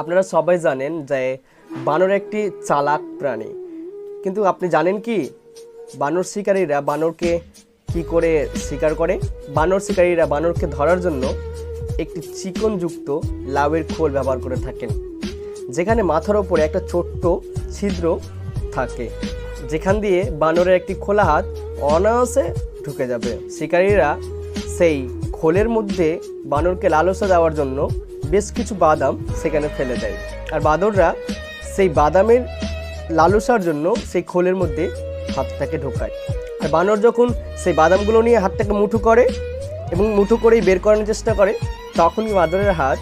আপনারা সবাই জানেন যে বানর একটি চালাক প্রাণী। কিন্তু আপনি জানেন কি? বানর শিকারীরা বানরকে কি করে শিকার করে? বানর শিকারীরা বানরকে ধরার জন্য একটি চিকনযুক্ত লাউয়ের খোল ব্যবহার করে থাকেন, যেখানে মাথার ওপরে একটা ছোট্ট ছিদ্র থাকে, যেখান দিয়ে বানরের একটি খোলা হাত অনায়াসে ঢুকে যাবে। শিকারীরা সেই খোলের মধ্যে বানরকে লালসা দেওয়ার জন্য বেশ কিছু বাদাম সেখানে ফেলে দেয়। আর বাদররা সেই বাদামের লালসার জন্য সেই খোলের মধ্যে হাতটাকে ঢোকায়। আর বানর যখন সেই বাদামগুলো নিয়ে হাতটাকে মুঠো করে এবং মুঠো করেই বের করানোর চেষ্টা করে, তখনই বাদরের হাত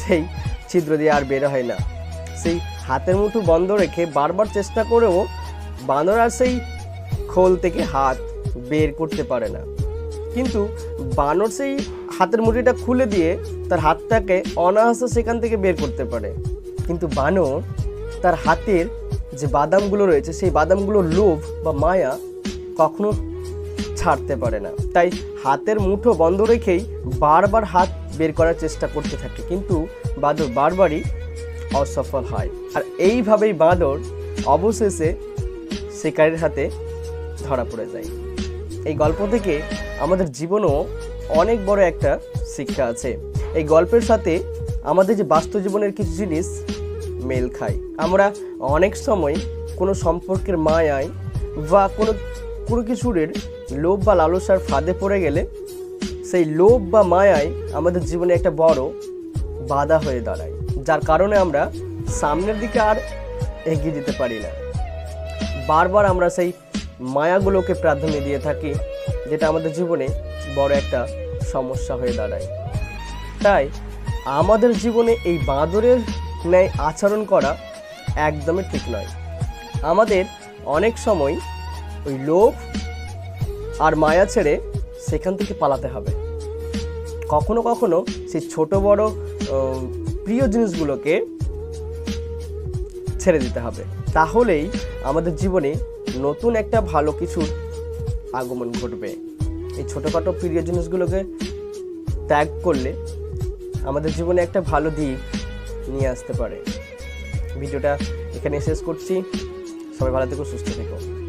সেই ছিদ্র দিয়ে আর বের হয় না। সেই হাতের মুঠো বন্ধ রেখে বারবার চেষ্টা করেও বানর আর সেই খোল থেকে হাত বের করতে পারে না। কিন্তু বানর সেই হাতের মুঠিটা খুলে দিয়ে তার হাতটাকে অনায়াসে সেখান থেকে বের করতে পারে। কিন্তু বানর তার হাতের যে বাদামগুলো রয়েছে, সেই বাদামগুলোর লোভ বা মায়া কখনো ছাড়তে পারে না। তাই হাতের মুঠো বন্ধ রেখেই বারবার হাত বের করার চেষ্টা করতে থাকে। কিন্তু বাদর বারবারই অসফল হয়। আর এইভাবেই বাঁদর অবশেষে শিকারের হাতে ধরা পড়ে যায়। এই গল্প থেকে আমাদের জীবনেও অনেক বড় একটা শিক্ষা আছে। এই গল্পের সাথে আমাদের যে বাস্তব জীবনের কিছু জিনিস মেল খায়। আমরা অনেক সময় কোনো সম্পর্কের মায়ায় বা কোনো কোনো কিছুরের লোভ বা লালসার ফাঁদে পড়ে গেলে সেই লোভ বা মায়ায় আমাদের জীবনে একটা বড় বাধা হয়ে দাঁড়ায়। যার কারণে আমরা সামনের দিকে আর এগিয়ে যেতে পারি না। বারবার আমরা সেই মায়াগুলোকে প্রাধান্য দিয়ে থাকি, যেটা আমাদের জীবনে বড় একটা সমস্যা হয়ে দাঁড়ায়। তাই আমাদের জীবনে এই বাঁদরের ন্যায় আচরণ করা একদমই ঠিক নয়। আমাদের অনেক সময় ওই লোভ আর মায়া ছেড়ে সেখান থেকে পালাতে হবে। কখনো কখনো সেই ছোট বড় প্রিয় জিনিসগুলোকে ছেড়ে দিতে হবে। তাহলেই আমাদের জীবনে নতুন একটা ভালো কিছুর আগমন ঘটবে। এই ছোটোখাটো প্রিয় জিনিসগুলোকে ত্যাগ করলে আমাদের জীবনে একটা ভালো দিক নিয়ে আসতে পারে। ভিডিওটা এখানে শেষ করছি। সবাই ভালো থেকো, সুস্থ থেকো।